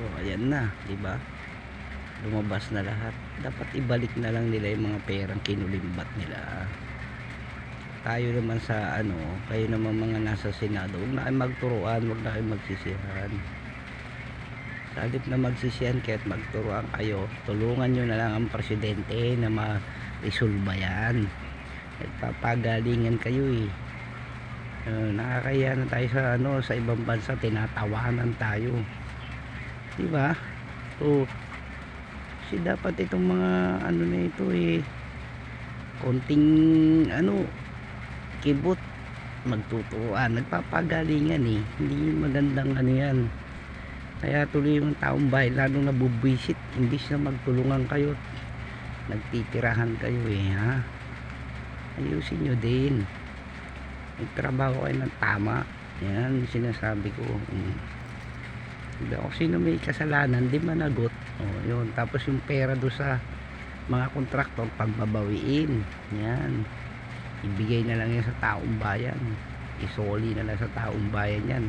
So ayan na, 'di ba? Lumabas na lahat. Dapat ibalik na lang nila yung mga perang kinulimbat nila. Tayo naman sa ano, kayo naman mga nasa Senado, huwag na kayo magturuan, huwag na kayo magsisihan. Sa halip na magsisihan kahit magturuan kayo, tulungan nyo na lang ang presidente na ma-resolve yan. Nagpapagalingan kayo eh. Uh, nakakaya na tayo sa ano sa ibang bansa tinatawanan tayo. 'Di ba? So si dapat itong mga ano na ito eh konting ano kibot magtutuan nagpapagalingan eh. Hindi magandang ano yan. Kaya tuloy yung taong bahay lalong nabubwisit imbis na magtulungan kayo nagtitirahan kayo eh ha? Ayusin nyo din. Magtrabaho kayo ng tama. Yan sinasabi ko. Mm. Diba? Kung sino may kasalanan, di managot. O, yun. Tapos yung pera do sa mga kontraktor, pagbabawiin. Yan. Ibigay na lang yan sa taong bayan. Isoli na lang sa taong bayan yan.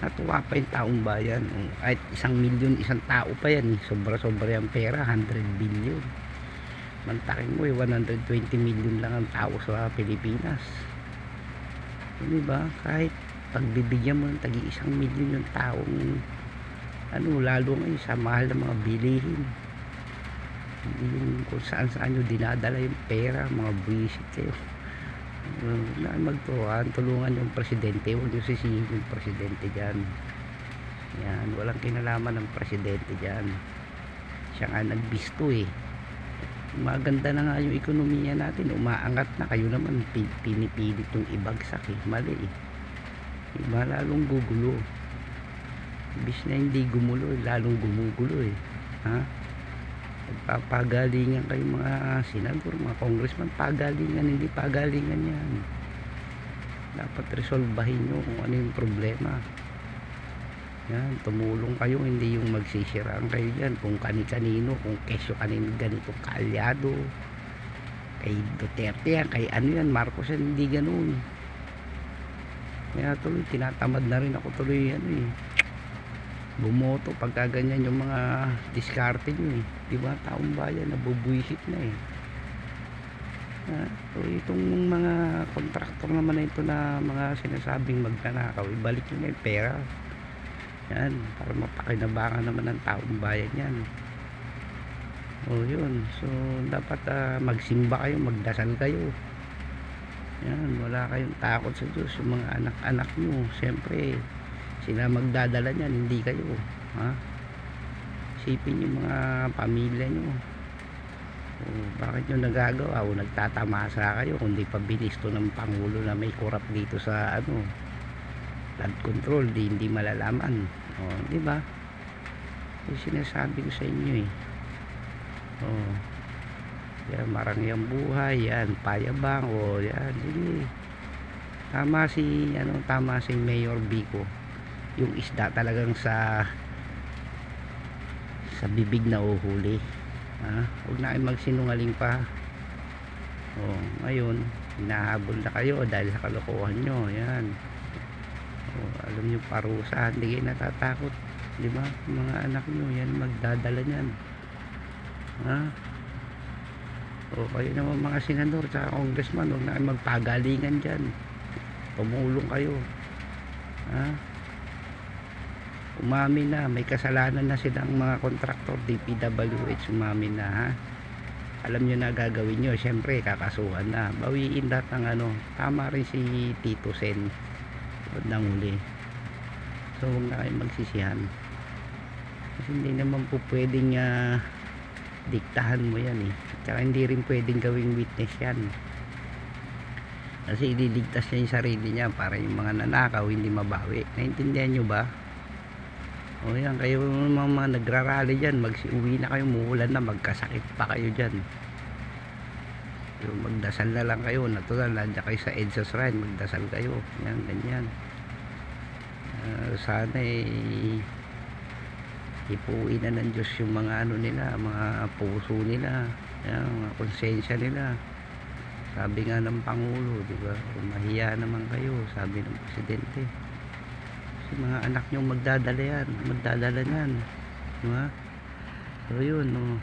Natuwa pa yung taong bayan. O, Kahit isang milyon, isang tao pa yan. eh. Sobra-sobra yung pera, 100 billion. Mantakin mo eh, 120 million lang ang tao sa Pilipinas. Di ba? Kahit pagbibigyan mo ng tagi isang milyon yung taong ano lalo ngayon sa mahal ng mga bilihin. Hindi yung kung saan saan nyo dinadala yung pera mga buwisit kayo. Uh, na magturuan tulungan yung presidente huwag nyo sisihin yung presidente dyan. Yan walang kinalaman ng presidente dyan. Siya nga nagbisto eh. Maganda na nga yung ekonomiya natin. Umaangat na kayo naman pi- pinipilit yung ibagsak eh. Mali eh. Lalong gugulo Ibis na hindi gumulo, eh, lalong gumugulo eh. Ha? Pagalingan kayo mga senador, mga congressman, pagalingan, hindi pagalingan yan. Dapat resolbahin nyo kung ano yung problema. Yan, tumulong kayo, hindi yung magsisiraan kayo dyan kung kani-kanino, kung kesyo kanino ganito kaalyado. Kay Duterte yan, kay ano yan, Marcos yan, hindi ganun. Kaya tuloy, tinatamad na rin ako tuloy ano eh bumoto pagka ganyan yung mga diskarte nyo eh. Di ba? Taong bayan nabubuisit na eh. Ah, so itong mga kontraktor naman na ito na mga sinasabing magnanakaw ibalik nyo na yung pera. Yan para mapakinabangan naman ng taong bayan yan. O yun. So dapat ah, magsimba kayo magdasal kayo. Yan wala kayong takot sa Diyos yung mga anak-anak nyo. Siyempre sila magdadala niyan hindi kayo ha? Sipin yung mga pamilya nyo o, bakit nyo nagagawa? O nagtatamasa kayo kundi pabilisto ng pangulo na may korap dito sa ano flood control di hindi malalaman. O di ba? Yung sinasabi ko sa inyo eh. O yan marangyang buhay yan payabang o yan sige. Tama si ano tama si Mayor Bico yung isda talagang sa sa bibig na uhuli. Ha? huwag na kayo magsinungaling pa. Oh, ngayon hinahabol na kayo dahil sa kalokohan nyo. Yan. Oh, alam nyo parusa hindi kayo natatakot. Di ba? Mga anak nyo yan magdadala nyan ha? O kayo naman mga senador sa congressman huwag na kayo magpagalingan dyan. Tumulong kayo. Ha umamin na may kasalanan na silang mga kontraktor DPWH umamin na ha? Alam nyo na gagawin nyo. Syempre kakasuhan na. Bawiin lahat ng ano. Tama rin si Tito Sen. Nang huli. So huwag na kayo magsisihan. Kasi hindi naman po pwedeng uh, diktahan mo yan eh. Tsaka hindi rin pwedeng gawing witness yan. Kasi ililigtas niya yung sarili niya para yung mga nanakaw hindi mabawi. Naintindihan nyo ba o yan, kayo mga, mga nagrarally dyan, magsiuwi na kayo, muulan na, magkasakit pa kayo dyan. Pero magdasal na lang kayo, natural, nandiyan kayo sa EDSA Shrine, magdasal kayo. Yan, ganyan. Uh, sana eh, ipuin na ng Diyos yung mga ano nila, mga puso nila, yan, mga konsensya nila. Sabi nga ng Pangulo, di ba? Mahiya naman kayo, sabi ng Presidente mga anak nyo magdadala yan magdadala yan no? so yun no